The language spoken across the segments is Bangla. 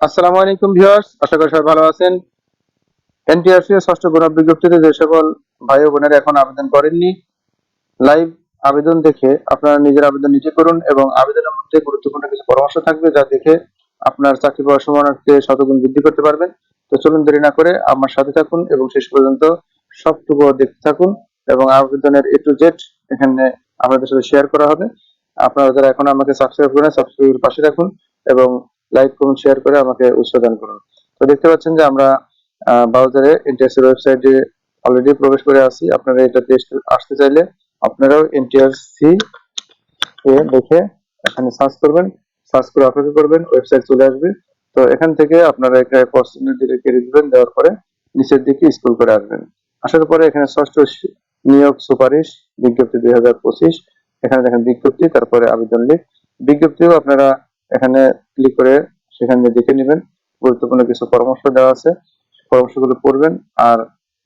আসসালামু আলাইকুম ভিউয়ার্স, আশা করি সবাই ভালো আছেন। এনটিআরসি এর ষষ্ঠ গণ বিজ্ঞপ্তিতে যে সকল ভাই ও বোনেরা এখন আবেদন করেননি, লাইভ আবেদন দেখে আপনারা নিজের আবেদন নিজে করুন এবং আবেদনের মধ্যে গুরুত্বপূর্ণ কিছু পরামর্শ থাকবে যা দেখে আপনার চাকরি পাওয়ার সম্ভাবনাকে শতগুণ বৃদ্ধি করতে পারবেন। তো চলুন দেরি না করে আমার সাথে থাকুন এবং শেষ পর্যন্ত সবটুকু দেখতে থাকুন এবং আবেদনের এ টু জেড এখানে আপনাদের সাথে শেয়ার করা হবে। আপনারা যারা এখন আমাকে সাবস্ক্রাইব করেন সাবস্ক্রাইবের পাশে রাখুন এবং লাইক কমেন্ট শেয়ার করে আমাকে উৎসাহ দান করুন। তো দেখতে পাচ্ছেন যে আমরা ব্রাউজারে ইন্টারসির ওয়েবসাইটে অলরেডি প্রবেশ করে আছি। আপনারা এটাতে আসতে চাইলে আপনারাও এনটিআরসি এ দেখে এখানে সার্চ করবেন। সার্চ করে অপেক্ষা করবেন ওয়েবসাইট চলে আসবে। তো এখান থেকে আপনারা এখানে পছন্দের দিকে কেড়ে দিবেন, দেওয়ার পরে নিচের দিকে স্ক্রল করে আসবেন। আসার পরে এখানে ষষ্ঠ নিয়োগ সুপারিশ, বিজ্ঞপ্তি দুই হাজার পঁচিশ। এখানে দেখেন বিজ্ঞপ্তি, তারপরে আবেদন লিখ বিজ্ঞপ্তিও আপনারা এখানে ক্লিক করে সেখানে দেখে নেবেন। গুরুত্বপূর্ণ কিছু পরামর্শ দেওয়া আছে। পরামর্শগুলো পড়বেন আর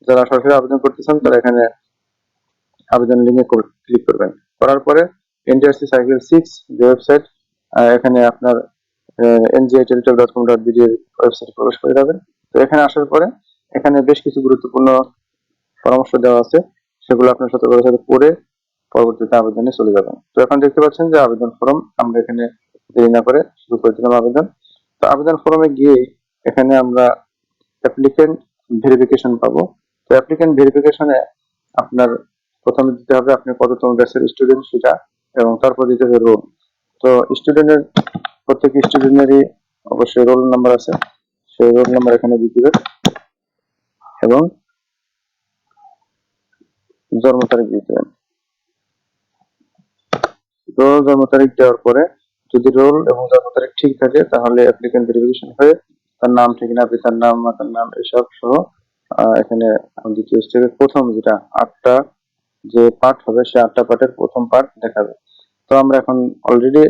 যারা সরাসরি আবেদন করতেছেন, তারা এখানে আবেদন লিঙ্কে ক্লিক করবেন। করার পরে এনটিআরসি সাইকেল সিক্স যে ওয়েবসাইট এখানে আপনার NGI Teletalk dot com dot BD ওয়েবসাইটে প্রবেশ করে যাবেন। তো এখানে আসার পরে এখানে বেশ কিছু গুরুত্বপূর্ণ পরামর্শ দেওয়া আছে। সেগুলো আপনার সাথে সাথে পড়ে পরবর্তীতে আবেদনে চলে যাবেন। তো এখন দেখতে পাচ্ছেন যে আবেদন ফর্ম আমরা এখানে দেরি না করে শুরু করে দিলাম আবেদন। তো আবেদন ফর্মে গিয়ে এখানে আমরা অ্যাপ্লিকেন্ট ভেরিফিকেশন পাবো। তো অ্যাপ্লিকেন্ট ভেরিফিকেশনে আপনার প্রথমে দিতে হবে আপনি কততম ব্যাচের স্টুডেন্ট সেটা এবং তারপর দিতে হবে রোল তো স্টুডেন্টের প্রত্যেক স্টুডেন্টেরই অবশ্যই রোল নাম্বার আছে। সেই রোল নাম্বার এখানে দিয়ে দিবেন এবং জন্ম তারিখ দিয়ে দেবেন। জন্ম তারিখ দেওয়ার পরে যদি রোল এবং জন্ম তারিখ ঠিক থাকে, তাহলে অ্যাপ্লিকেন্ট ভেরিফিকেশন হয়ে তার নাম, ঠিকানা, পিতার নাম, মাতার নাম এসব সহ এখানে দ্বিতীয় স্টেপে প্রথম যেটা আটটা যে পার্ট হবে, সে আটটা পার্টের প্রথম পার্ট দেখাবে। তো আমরা এখন অলরেডি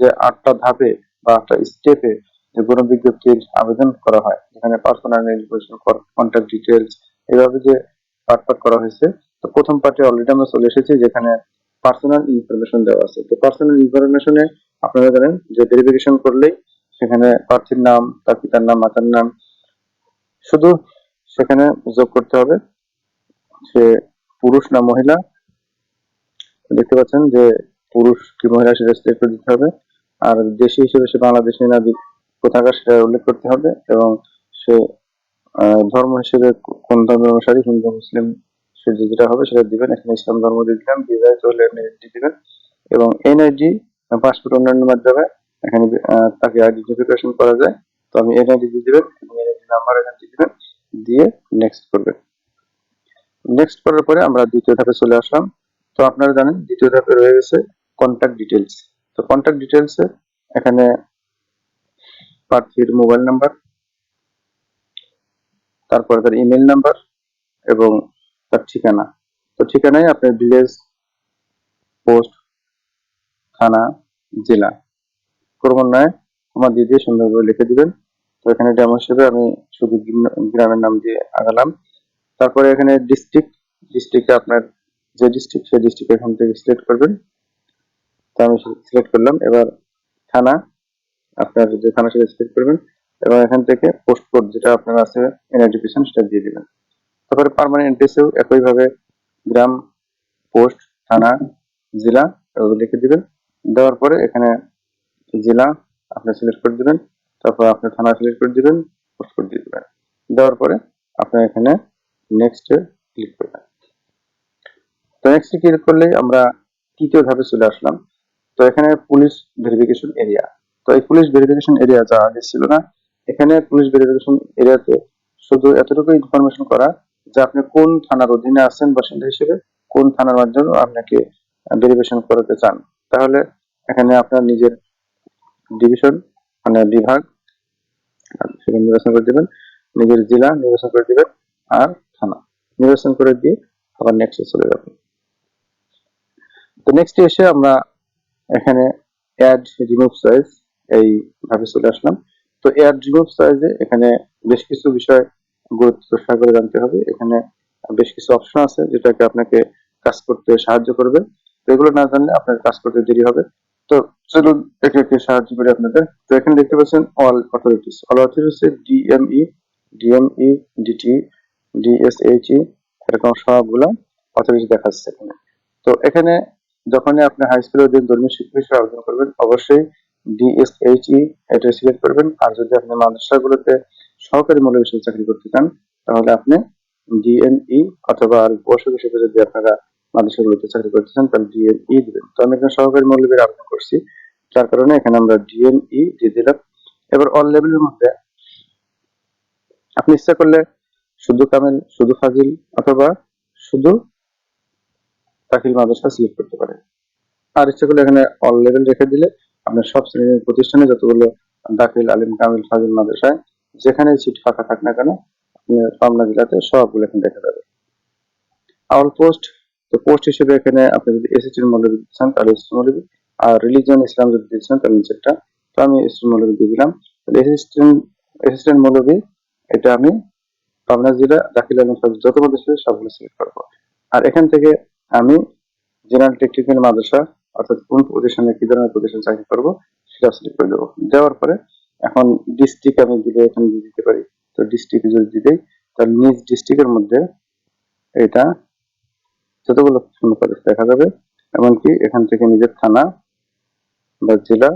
যে আটটা ধাপে বা আটটা স্টেপে যে কোনো বিজ্ঞপ্তির আবেদন করা হয়, যেখানে পার্সোনাল ইনফরমেশন কন্ট্যাক্ট ডিটেলস এভাবে যে পার্ট পার্ট করা হয়েছে, তো প্রথম পার্টে অলরেডি আমরা চলে এসেছি যেখানে পার্সোনাল ইনফরমেশন দেওয়া আছে। তো পার্সোনাল ইনফরমেশনে আপনারা জানেন যে ভেরিফিকেশন করলেই সেখানে প্রার্থীর নাম, তার পিতার নাম, মাতার নাম, শুধু সেখানে যোগ করতে হবে। সে পুরুষ না মহিলা, দেখতে পাচ্ছেন যে পুরুষ কি মহিলা সেটা সিলেক্ট করে দিতে হবে। আর দেশি হিসেবে সে বাংলাদেশি না কোথাকার সেটা উল্লেখ করতে হবে এবং সে ধর্ম হিসেবে কোন ধর্মের অনুসারী, হিন্দু, মুসলিম, সে যেটা হবে সেটা দিবেন। এখানে ইসলাম ধর্ম দিয়ে দিলাম হলে এনআইডি দিবেন। এবং এনআইডি পাসপোর্ট অন্যান্য মাধ্যমে এখানে তাকে আইডেন্টিফিকেশন করা যায়। তো আমি এনআইডি দিয়ে দিবেন এবং এনআইডি নাম্বার এখানে দিয়ে দিবেন, দিয়ে নেক্সট করবেন। নেক্সট করার পরে আমরা দ্বিতীয় ধাপে চলে আসলাম। তো আপনারা জানেন, দ্বিতীয় ধাপে রয়ে গেছে কন্ট্যাক্ট ডিটেলস তো কন্ট্যাক্ট ডিটেলস এখানে প্রার্থীর মোবাইল নাম্বার তারপরে তার ইমেল নাম্বার এবং তার ঠিকানা। তো ঠিকানায় আপনার ভিলেজ পোস্ট থানা, জেলা। ক্রমান্বয়ে আমার দিয়ে সুন্দরভাবে লিখে দিবেন। তো এখানে ডেমো হিসেবে আমি শুধু গ্রামের নাম দিয়ে আগালাম। তারপরে এখানে ডিস্ট্রিক্ট ডিস্ট্রিক্টে আপনার যে ডিস্ট্রিক্ট সেই ডিস্ট্রিক্ট এখান থেকে সিলেক্ট করবেন। তো আমি সিলেক্ট করলাম। এবার থানা, আপনার যে থানা সেটা সিলেক্ট করবেন। এবং এখান থেকে পোস্ট কোড যেটা আপনার আছে এনআইডেন্টিফিকেশন সেটা দিয়ে দেবেন। তারপরে পার্মানেন্ট অ্যাড্রেসেও একইভাবে গ্রাম পোস্ট থানা, জেলা, এগুলো লিখে দিবেন। দেওয়ার পরে এখানে জেলা আপনি সিলেক্ট করে দিবেন, তারপর আপনি থানা সিলেক্ট করে দিবেন পোস্ট করে দিয়ে দিবেন। দেওয়ার পরে আপনি এখানে নেক্সট ক্লিক করবেন। তো নেক্সট ক্লিক করলে আমরা তৃতীয় ধাপে চলে আসলাম। তো এখানে পুলিশ ভেরিফিকেশন এরিয়া তো এই পুলিশ ভেরিফিকেশন এরিয়া যা আগে ছিল না, এখানে পুলিশ ভেরিফিকেশন এরিয়াতে শুধু এতটুকু ইনফরমেশন করা যে আপনি কোন থানার অধীনে আছেন বাসিন্দা হিসেবে কোন থানার মাধ্যমে আপনাকে ভেরিফিকেশন করতে চান। তাহলে এখানে আপনার নিজের ডিভিশন মানে বিভাগ সেখানে নির্বাচন করে দিবেন। নিজের জেলা নির্বাচন করে দিবেন, আর থানা। নির্বাচন করে দিয়ে আবার নেক্সট চলে যাবেন। তো নেক্সট এসে আমরা এখানে অ্যাড রিমুভ সাইজ এই ভাবে চলে আসলাম। তো অ্যাড রিমুভ সাইজে এখানে বেশ কিছু বিষয় গুরুত্ব সহকারে জানতে হবে। এখানে বেশ কিছু অপশন আছে যেটাকে আপনাকে কাজ করতে সাহায্য করবে। এগুলো না জানলে আপনার কাজ করতে দেরি হবে। তো চলুন একে একে সাহায্য করি আপনাদের। তো এখানে দেখতে পাচ্ছেন all authorities all authorities DME DME DT DSHE এরকম সবগুলো অথরিটি দেখাচ্ছে এখানে। তো এখানে যখনই আপনি হাই স্কুলের যে ধর্মীয় শিক্ষক হিসেবে আবেদন করবেন, অবশ্যই ডিএসএইচই এটা সিলেক্ট করবেন। আর যদি আপনি মাদ্রাসাগুলোতে সহকারী মূল্য হিসেবে চাকরি করতে চান, তাহলে আপনি ডিএমই অথবা আর বর্ষক হিসেবে যদি আপনারা মাদ্রাসাগুলোতে চাকরি করতে চান তাহলে ডিএমই দিবেন। তো আমি এখানে সহকারী মৌলভীর আবেদন করছি। যার কারণে এখানে আমরা ডিএমই দিয়ে দিলাম। এবার অল লেভেলের মধ্যে আপনি ইচ্ছা করলে শুধু কামেল, শুধু ফাজিল অথবা শুধু দাখিল মাদ্রাসা সিলেক্ট করতে পারেন। আর ইচ্ছা করলে এখানে অল লেভেল রেখে দিলে আপনার সব শ্রেণির প্রতিষ্ঠানে যতগুলো দাখিল, আলিম, কামিল, ফাজিল মাদ্রাসায় যেখানে সিট ফাঁকা থাক না কেন আপনি পাবনা জেলাতে সবগুলো এখানে দেখা যাবে। অল পোস্ট তো পোস্ট হিসেবে এখানে আপনি যদি এসএসটির মৌলবী দিতে চান, তাহলে এসএসটি মৌলবী আর রিলিজিয়ন ইসলাম যদি দিতে চান, তাহলে নিচেরটা। তো আমি এসএসটি মৌলবী দিয়ে দিলাম। তাহলে অ্যাসিস্ট্যান্ট অ্যাসিস্ট্যান্ট মৌলবী এটা আমি পাবনা জেলা দাখিল আলম ফাজিল যত মাদ্রাসা আছে সবগুলো সিলেক্ট করব। আর এখান থেকে আমি জেনারেল টেকনিক্যাল মাদ্রাসা, অর্থাৎ কোন প্রতিষ্ঠানে কি ধরনের প্রতিষ্ঠান চাকরি করব, সেটা সিলেক্ট করে দেবো। দেওয়ার পরে এখন ডিস্ট্রিক্ট আমি দিলে এখানে দিতে পারি। তো ডিস্ট্রিক্ট যদি দিই, তাহলে নিজ ডিস্ট্রিক্টের মধ্যে এটা যতগুলো শূন্য কলেজ দেখা যাবে। এমনকি এখান থেকে নিজের থানা বা জেলা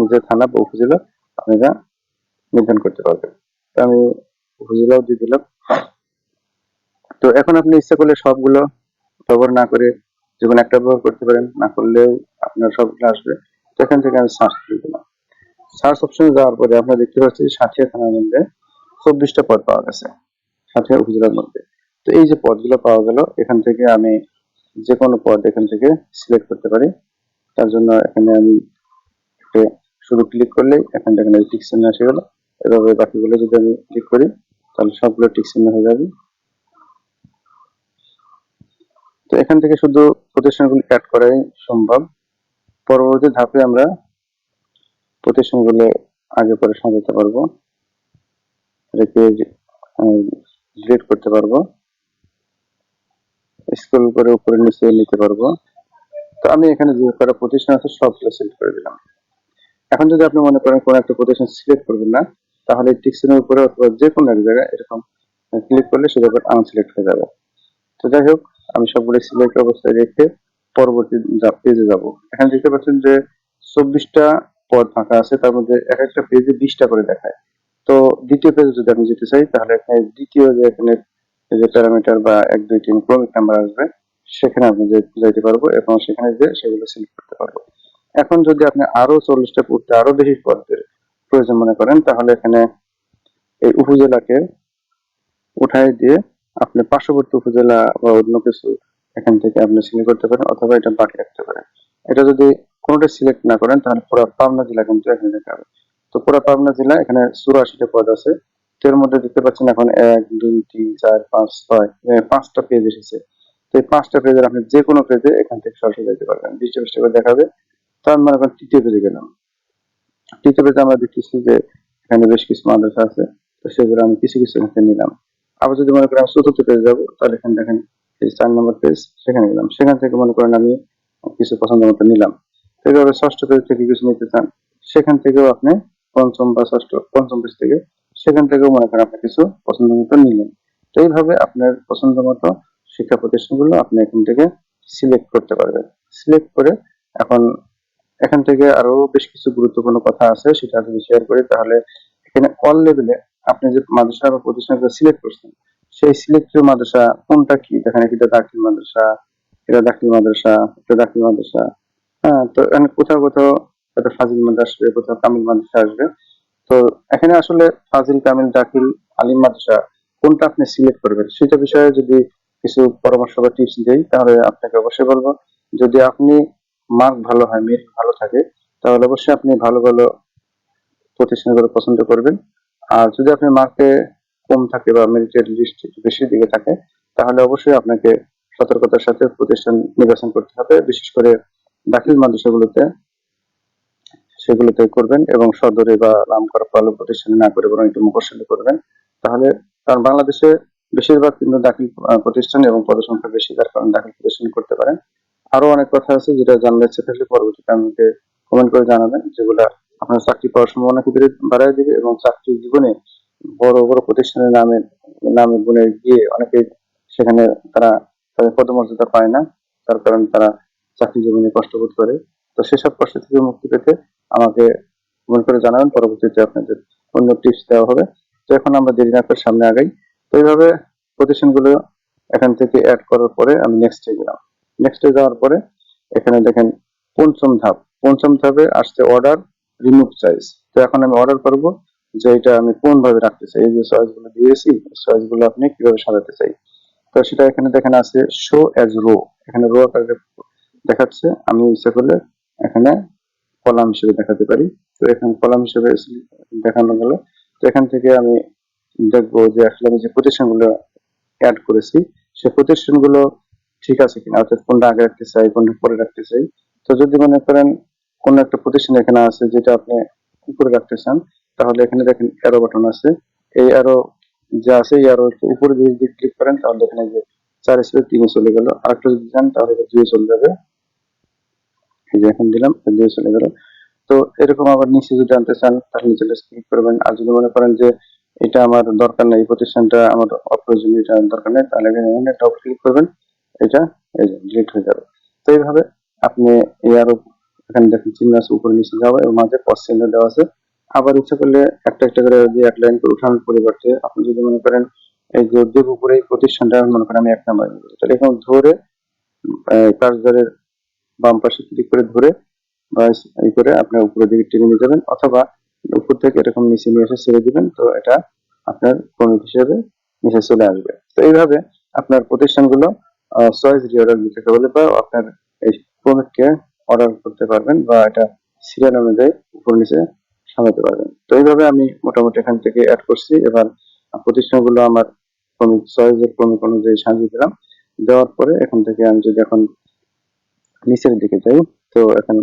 নিজের থানা বা উপজেলা আপনারা নির্ধারণ করতে পারবেন। আমি উপজেলাও দিয়ে দিলাম। তো এখন আপনি ইচ্ছা করলে সবগুলো ব্যবহার না করে যে কোনো একটা ব্যবহার করতে পারেন। না করলেও আপনার সবগুলো আসবে। তো এখান থেকে আমি সার্চ দিয়ে দিলাম। সার্চ অপশনে যাওয়ার পরে আপনারা দেখতে পাচ্ছি সাথিয়া থানার মধ্যে চব্বিশটা পদ পাওয়া গেছে। সাথিয়া উপজেলার মধ্যে। তো এই যে পদগুলো পাওয়া গেল, এখান থেকে আমি যে কোনো পদ এখান থেকে সিলেক্ট করতে পারি। তার জন্য এখানে আমি শুধু ক্লিক করলেই এখান থেকে টিক চিহ্ন এসে গেল। এভাবে বাকিগুলো যদি আমি ক্লিক করি, তাহলে সবগুলো টিক চিহ্ন হয়ে যাবে। তো এখান থেকে শুধু প্রতিষ্ঠানগুলো অ্যাড করাই সম্ভব। পরবর্তী ধাপে আমরা প্রতিষ্ঠানগুলো আগে পরে সাজাতে পারব। রেখে ডিলিট করতে পারব। স্ক্রল করে উপরে নিচে নিতে পারব। তো আমি এখানে যে কটা প্রতিষ্ঠান আছে সবগুলো সিলেক্ট করে দিলাম। এখন যদি আপনি মনে করেন কোন একটা প্রতিষ্ঠান সিলেক্ট করবেন না, তাহলে টিকসিনের উপরে অথবা যে কোনো এক জায়গায় এরকম ক্লিক করলে সেটা আনসিলেক্ট হয়ে যাবে। তো যাই হোক, আমি সবগুলো সিলেক্ট অবস্থায় রেখে পরবর্তী পেজে যাব। এখানে দেখতে পাচ্ছেন যে চব্বিশটা পদ ফাঁকা আছে, তার মধ্যে এক একটা পেজে বিশটা করে দেখায়। তো দ্বিতীয় পেজে যদি আমি যেতে চাই, তাহলে এখানে দ্বিতীয় যে এখানে যে প্যারামিটার বা এক, দুই, তিন ক্রমিক নাম্বার আসবে, সেখানে আপনি যে যাইতে পারব এবং সেখানে যে সেগুলো সিলেক্ট করতে পারব। এখন যদি আপনি আরও চল্লিশটা পড়তে আরও বেশি পদের প্রয়োজন মনে করেন, তাহলে এখানে এই উপজেলাকে উঠাই দিয়ে আপনি পার্শ্ববর্তী উপজেলা বা অন্য কিছু এখান থেকে আপনি সিলেক্ট করতে পারেন অথবা এটা বাকি রাখতে পারেন। এটা যদি কোনোটা সিলেক্ট না করেন, তাহলে পুরো পাবনা জেলা কিন্তু এখানে দেখাবে তো পুরো পাবনা জেলা এখানে চুরাশিটা পদ আছে। এর মধ্যে দেখতে পাচ্ছেন এখন এক, দুই, তিন, চার, পাঁচ, ছয় পাঁচটা পেজ এসেছে। তো এই পাঁচটা পেজের আপনি যে কোনো পেজে এখান থেকে সরাসরি যেতে পারবেন। বিশটা বিশটা করে দেখাবে। তো আমি মনে করেন তৃতীয় পেজে গেলাম। তৃতীয় পেজে আমরা দেখতেছি যে এখানে বেশ কিছু মাদ্রাসা আছে। তো সেগুলো আমি কিছু কিছু এখানে নিলাম। আবার যদি মনে করেন আমি চতুর্থ পেজে যাব, তাহলে এখানে দেখেন চার নম্বর পেজ সেখানে গেলাম। সেখান থেকে মনে করেন আমি কিছু পছন্দ মতো নিলাম। তো এইভাবে ষষ্ঠ পেজ থেকে কিছু নিতে চান, সেখান থেকেও আপনি পঞ্চম বা ষষ্ঠ, পঞ্চম পেজ থেকে সেখান থেকেও মনে করেন আপনি কিছু পছন্দ মতো নিলেন। তো এইভাবে আপনার পছন্দ মতো শিক্ষা প্রতিষ্ঠানগুলো আপনি এখান থেকে সিলেক্ট করতে পারবেন। সিলেক্ট করে এখন এখান থেকে আরও বেশ কিছু গুরুত্বপূর্ণ কথা আছে, সেটা যদি শেয়ার করি, তাহলে এখানে অল লেভেলে আপনি যে মাদ্রাসা বা প্রতিষ্ঠানটা সিলেক্ট করছেন, সেই সিলেক্টেড মাদ্রাসা কোনটা কি? দেখেন এটা দাখিল মাদ্রাসা, এটা দাখিল মাদ্রাসা, এটা দাখিল মাদ্রাসা হ্যাঁ তো এখানে কোথাও কোথাও হয়তো ফাজিল মাদ্রাসা আসবে, কোথাও তামিল মাদ্রাসা আসবে। তো এখানে আসলে ফাজিল কামিল দাখিল আলিম মাদ্রাসা কোনটা আপনি সিলেক্ট করবেন সেটা বিষয়ে যদি কিছু পরামর্শ বা টিপস দেই, তাহলে আপনাকে অবশ্যই বলব। যদি আপনি মার্ক ভালো হয় মেরিট ভালো থাকে, তাহলে অবশ্যই আপনি ভালো ভালো প্রতিষ্ঠানগুলো পছন্দ করবেন। আর যদি আপনি মার্কে কম থাকে বা মেরিটের লিস্ট বেশি দিকে থাকে, তাহলে অবশ্যই আপনাকে সতর্কতার সাথে প্রতিষ্ঠান নির্বাচন করতে হবে। বিশেষ করে দাখিল মাদ্রাসাগুলোতে সেগুলোতে করবেন এবং সদরে বা নাম করা ভালো প্রতিষ্ঠানে না করে বরং একটু মুখোশালী করবেন, তাহলে কারণ বাংলাদেশে বেশিরভাগ কিন্তু দাখিল প্রতিষ্ঠান এবং পদসংখ্যা বেশি, যার কারণে দাখিল প্রতিষ্ঠান করতে পারেন। আরও অনেক কথা আছে যেটা জানলে ইচ্ছে থাকলে পরবর্তীতে আমাকে কমেন্ট করে জানাবেন, যেগুলা আপনার চাকরি পাওয়ার সম্ভাবনাকে বেড়ে- বাড়ায় দিবে এবং চাকরি জীবনে বড় বড় প্রতিষ্ঠানের নামে নামে গুণে গিয়ে অনেকে সেখানে তারা তাদের পদমর্যাদা পায় না, তার কারণ তারা চাকরি জীবনে কষ্টবোধ করে। তো সেসব কষ্ট থেকে মুক্তি পেতে আমাকে কমেন্ট করে জানাবেন, পরবর্তীতে আপনাদের অন্য টিপস দেওয়া হবে। তো এখন আমরা দেরি না করে সামনে আগাই। তো এইভাবে প্রতিষ্ঠানগুলো এখান থেকে অ্যাড করার পরে আমি নেক্সটে গেলাম। নেক্সটে যাওয়ার পরে এখানে দেখেন পঞ্চম ধাপ। পঞ্চম ধাপে আসছে অর্ডার রিমুভ চাইজ তো এখন আমি অর্ডার করব যে এটা আমি কোন ভাবে রাখতে চাই। এই যে চয়েসগুলো দিয়েছি চয়েসগুলো আপনি কীভাবে সাজাতে চাই? তো সেটা এখানে দেখেন আছে শো অ্যাজ রো এখানে রো আকারে দেখাচ্ছে। আমি ইচ্ছা করলে এখানে কলাম হিসেবে দেখাতে পারি। তো এখানে কলাম হিসেবে দেখানো গেল। তো এখান থেকে আমি দেখব যে আসলে আমি যে প্রতিষ্ঠানগুলো অ্যাড করেছি, সে প্রতিষ্ঠানগুলো ঠিক আছে কিনা, অর্থাৎ কোনটা আগে রাখতে চাই, কোনটা পরে রাখতে চাই। তো যদি মনে করেন কোন একটা প্রতিষ্ঠান এখানে আছে যেটা আপনি উপরে রাখতে চান, তাহলে এখানে দেখেন অ্যারো বাটন আছে। এই অ্যারো যা আছে, এই অ্যারো উপরে যদি ক্লিক করেন, তাহলে এখানে যে চার ছিল তিনে চলে গেল। আর আরেকটা যদি যান তাহলে দুয়ে চলে যাবে। এখন দিলাম দুয়ে চলে গেল। তো এরকম আবার নিচে যদি আনতে চান, তাহলে নিচে ক্লিক করবেন। আর যদি মনে করেন যে এটা আমার দরকার নেই, প্রতিষ্ঠানটা আমার অপ্রয়োজনীয় এটা দরকার নেই, তাহলে একটা ক্লিক করবেন, এটা এই যে ডিলিট হয়ে যাবে। তো এইভাবে আপনি আরও এখানে দেখেন চিহ্ন আছে, উপরে নিচে যাবে এবং মাঝে পস চিহ্ন দেওয়া আছে। আবার ইচ্ছা করলে একটা একটা করে দিয়ে এক লাইন করে উঠানোর পরিবর্তে আপনি যদি মনে করেন এই যে উপরে এই প্রতিষ্ঠানটা, মনে করেন আমি এক নাম্বার তাহলে এখানে ধরে কার্সারের বাম পাশে ক্লিক করে ধরে বা এই করে আপনার উপরের দিকে টেনে নিয়ে যাবেন অথবা উপর থেকে এরকম নিচে নিয়ে এসে ছেড়ে দিবেন, তো এটা আপনার ক্রমিক হিসেবে নিচে চলে আসবে। তো এইভাবে আপনার প্রতিষ্ঠানগুলো চয়েস রিঅর্ডার দিতে বলে বা আপনার এই ক্রমিককে অর্ডার করতে পারবেন বা এটা সিরিয়াল অনুযায়ী উপর নিচে সাজাতে পারবেন। তো এইভাবে আমি মোটামুটি এখান থেকে অ্যাড করছি। এবার প্রতিষ্ঠানগুলো আমার ক্রমিক চয়েসের ক্রমিক অনুযায়ী সাজিয়ে দিলাম, দেওয়ার পরে এখান থেকে আমি যদি এখন নিচের দিকে যাই। তো এখন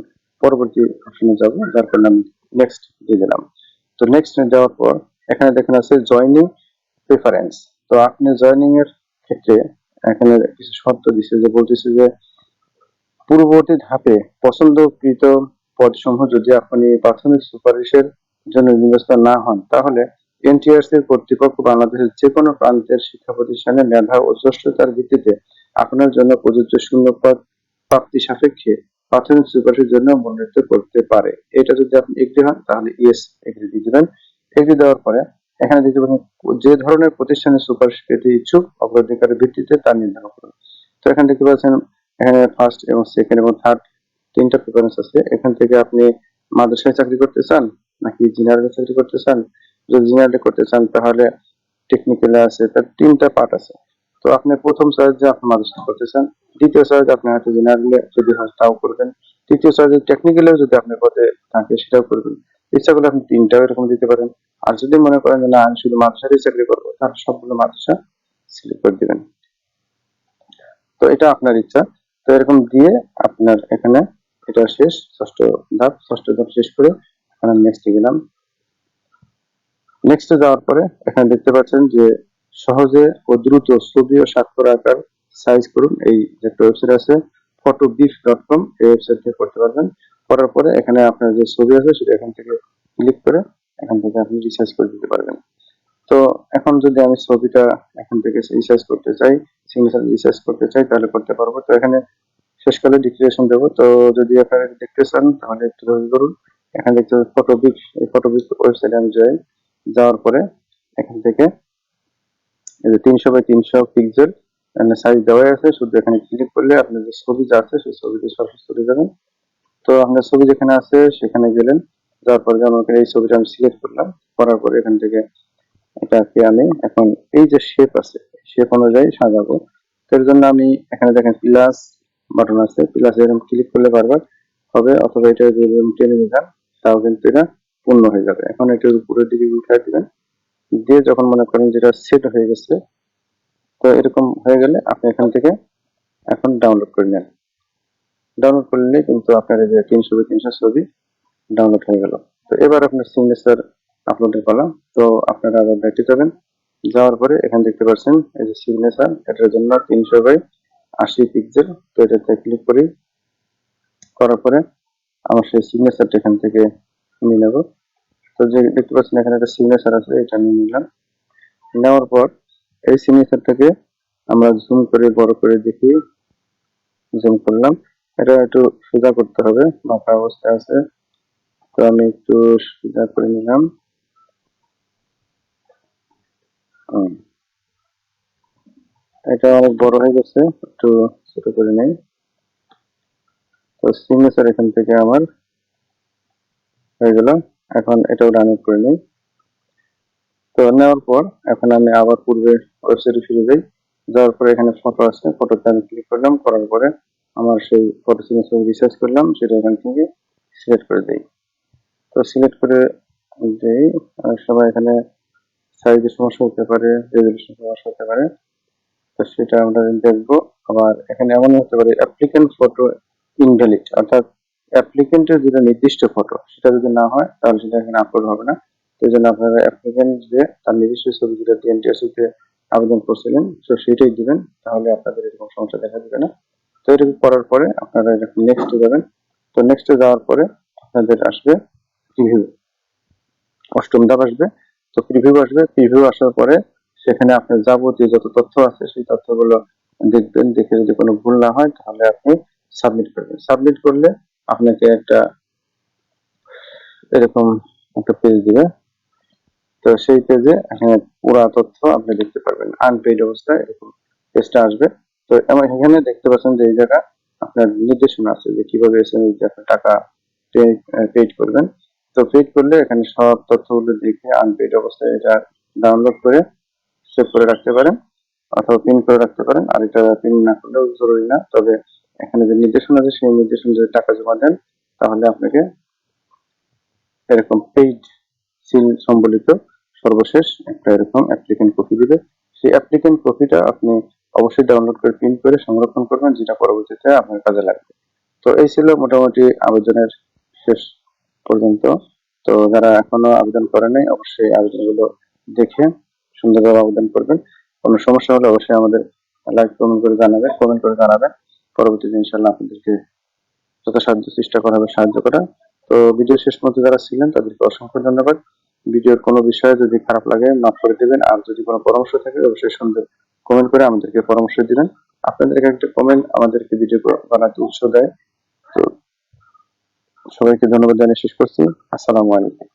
পরবর্তী অপশনে যাব, যার কারণে আমি নেক্সট দিয়ে দিলাম। তো নেক্সট দেওয়ার পর, এখানে দেখেন আছে জয়নিং প্রেফারেন্স তো আপনি জয়নিং এর ক্ষেত্রে এখানে কিছু শর্ত দিচ্ছে যে, বলতেছে যে, পূর্ববর্তী ধাপে পছন্দকৃত পদসমূহ যদি আপনি প্রাথমিক সুপারিশের জন্য নির্বাচিত না হন, তাহলে এনটিআরসি কর্তৃপক্ষ বাংলাদেশের যে কোনো প্রান্তের শিক্ষা প্রতিষ্ঠানে মেধা ও জ্যেষ্ঠতার ভিত্তিতে আপনার জন্য প্রযোজ্য শূন্যপদ প্রাপ্তি সাপেক্ষে প্রাথমিক সুপারিশের জন্য মনোনীত করতে পারে। এটা যদি আপনি এগ্রি হন, তাহলে ইয়েস এগ্রি দিয়ে দিবেন। এগ্রি দেওয়ার পরে এখানে দেখতে পাবেন যে ধরনের প্রতিষ্ঠানের সুপারিশ পেতে ইচ্ছুক, অগ্রাধিকারের ভিত্তিতে তা নির্ধারণ করুন। তো এখানে দেখতে পাচ্ছেন, এখানে ফার্স্ট এবং সেকেন্ড এবং থার্ড তিনটা প্রিফারেন্স আছে। এখান থেকে আপনি মাদ্রাসায় চাকরি করতে চান, নাকি জেনারেলে চাকরি করতে চান? যদি জেনারেলে করতে চান, তাহলে টেকনিক্যালে আছে। তার তিনটা পার্ট আছে। তো আপনি প্রথম চয়েস আপনি মাদ্রাসা করতে চান দ্বিতীয় চয়েস আপনি হয়তো জেনারেলে যদি হয় তাও করবেন। তৃতীয় চয়েস টেকনিক্যালেও যদি আপনি পদে থাকে সেটাও করবেন। ইচ্ছা করলে আপনি তিনটাও এরকম দিতে পারেন। আর যদি মনে করেন যে না, আমি শুধু মাদ্রাসাতেই চাকরি করব, তাহলে সবগুলো মাদ্রাসা সিলেক্ট করে দিবেন। তো এটা আপনার ইচ্ছা। তো এরকম দিয়ে আপনার এখানে এটা শেষ, ষষ্ঠ ধাপ ষষ্ঠ ধাপ শেষ করে এখানে নেক্সটে গেলাম। নেক্সটে যাওয়ার পরে এখানে দেখতে পাচ্ছেন যে সহজে ও দ্রুত ছবি ও স্বাক্ষর আকার সাইজ করুন। এই যে একটা ওয়েবসাইট আছে ফটোবিফ ডট কম এই ওয়েবসাইট থেকে করতে পারবেন। করার পরে এখানে আপনার যে ছবি আছে, সেটা এখান থেকে ক্লিক করে এখান থেকে আপনি রিসার্চ করে দিতে পারবেন। তো এখন যদি আমি ছবিটা এখান থেকে রিসার্চ করতে চাই সিগনেচার রিসার্চ করতে চাই, তাহলে করতে পারব। তো এখানে শেষকালে ডিক্লারেশন দেবো। তো যদি আপনারা দেখতে চান, তাহলে একটু ধরুন। এখানে দেখতে ফটোবিক এই ফটোবিক ওয়েবসাইটে আমি যাই। যাওয়ার পরে এখান থেকে যে তিনশো বাই তিনশো পিক্সেল এখানে সাইজ দেওয়া আছে, শুধু এখানে ক্লিক করলে আপনার যে ছবি যা আছে, সেই ছবিতে সরাসরি চলে যাবেন তো আপনার ছবি যেখানে আছে, সেখানে গেলেন। যাওয়ার পরে এই ছবিটা আমি সিলেক্ট করলাম, করার পরে এখান থেকে এটাকে আমি এখন এই যে শেপ আছে শেপ অনুযায়ী সাজাবো। তো এর জন্য আমি এখানে দেখেন প্লাস বাটন আছে প্লাস এরকম ক্লিক করলে বারবার হবে, অথবা এটা যদি টেনে নিলাম তাও কিন্তু এটা পূর্ণ হয়ে যাবে। এখন এটার উপরের দিকে উঠাই দিবেন। দিয়ে যখন মনে করেন যেটা সেট হয়ে গেছে, তো এরকম হয়ে গেলে আপনি এখান থেকে এখন ডাউনলোড করে নেন। ডাউনলোড করলে কিন্তু আপনার এই যে তিনশো বাই তিনশো ছবি ডাউনলোড হয়ে গেল। তো এবার আপনার সিগনেচার আপলোডের পালা তো আপনারা আবার ব্যাকটি যাবেন যাওয়ার পরে এখানে দেখতে পাচ্ছেন এই যে সিগনেচার এটার জন্য তিনশো বাই আশি পিক্সেল তো এটাতে ক্লিক করি, করার পরে আমার সেই সিগনেচারটা এখান থেকে নিয়ে নেব। তো যে দেখতে পাচ্ছেন, এখানে একটা সিগনেচার আছে, এটা নিয়ে নিলাম। নেওয়ার পর এই সিগনেচারটাকে আমরা জুম করে, বড় করে দেখি জুম করলাম। এটা একটু সোজা করতে হবে, মাথা অবস্থায় আছে। তো আমি একটু সোজা করে নিলাম। এটা অনেক বড় হয়ে গেছে, একটু ছোট করে নেই। তো সিগনেচার এখান থেকে আমার হয়ে গেল। এখন এটাও ডাউনলোড করে নিই তো নেওয়ার পর এখন আমি আবার পূর্বে ওয়েবসাইটে ফিরে যাই যাওয়ার পরে এখানে ফটো আছে ফটোতে আমি ক্লিক করলাম, করার পরে আমার সেই ফটো সিগনেচার রিসার্চ করলাম, সেটা এখান থেকে সিলেক্ট করে দেই। তো সিলেক্ট করে দেই সময় এখানে সাইজের সমস্যা হতে পারে রেজলিউশন সমস্যা হতে পারে। তো সেটা আমরা দেখব। আবার এখানে এমন হতে পারে অ্যাপ্লিকেন্ট ফটো ইনভ্যালিড অর্থাৎ অ্যাপ্লিকেন্টের যেটা নির্দিষ্ট ফটো সেটা যদি না হয়, তাহলে সেটা এখানে আপলোড হবে না। তো এই জন্য আপনারা অ্যাপ্লিকেন্ট যে তার নির্দিষ্ট ছবি, যেটা ডিএনটিএসিতে আবেদন করছিলেন, তো সেটাই দিবেন, তাহলে আপনাদের এরকম সমস্যা দেখা দেবে না। তো এরকম করার পরে আপনারা এরকম নেক্সটে যাবেন। তো নেক্সটে যাওয়ার পরে আপনাদের আসবে প্রিভিউ অষ্টম ধাপ আসবে। তো প্রিভিউ আসবে। প্রিভিউ আসার পরে সেখানে আপনার যাবতীয় যত তথ্য আছে, সেই তথ্যগুলো দেখবেন। দেখে যদি কোনো ভুল না হয়, তাহলে আপনি সাবমিট করবেন। সাবমিট করলে আপনাকে একটা এরকম একটা পেজ দিবে। তো সেই পেজে এখানে পুরা তথ্য আপনি দেখতে পারবেন। আনপেইড অবস্থায় এরকম পেজটা আসবে। তো এবং এখানে দেখতে পাচ্ছেন যে এই জায়গা আপনার নির্দেশনা আছে যে কীভাবে দিয়ে আপনি টাকা পেইড করবেন। তো পেইড করলে এখানে সব তথ্যগুলো দেখে আনপেইড অবস্থায় এটা ডাউনলোড করে সেভ করে রাখতে পারেন অথবা পিন করে রাখতে পারেন। আর এটা পিন না করলেও জরুরি না, তবে এখানে যে নির্দেশনা আছে, সেই নির্দেশনা যদি টাকা জমা দেন, তাহলে আপনাকে এরকম পেইড সিল সম্বলিত সর্বশেষ একটা এরকম অ্যাপ্লিকেন্ট কপি দিবে। সেই অ্যাপ্লিকেন্ট কপিটা আপনি অবশ্যই ডাউনলোড করে প্রিন্ট করে সংরক্ষণ করবেন, যেটা পরবর্তীতে আপনার কাজে লাগবে। তো এই ছিল মোটামুটি আবেদনের শেষ পর্যন্ত। তো যারা এখনও আবেদন করে নাই, অবশ্যই আবেদনগুলো দেখে সুন্দরভাবে আবেদন করবেন। কোনো সমস্যা হলে অবশ্যই আমাদের লাইক কমেন্ট করে জানাবেন কমেন্ট করে জানাবেন। পরবর্তীতে ইনশাল্লাহ আপনাদেরকে যথাসাধ্য চেষ্টা করা হবে সাহায্য করা। তো ভিডিও শেষ মধ্যে যারা ছিলেন, তাদেরকে অসংখ্য ধন্যবাদ। ভিডিওর কোনো বিষয়ে যদি খারাপ লাগে, মাফ করে দেবেন। আর যদি কোনো পরামর্শ থাকে, অবশ্যই সুন্দর কমেন্ট করে আমাদেরকে পরামর্শ দিবেন। আপনাদের একটা কমেন্ট আমাদেরকে ভিডিও বানাতে উৎস দেয়। তো সবাইকে ধন্যবাদ জানিয়ে শেষ করছি। আসসালামু আলাইকুম।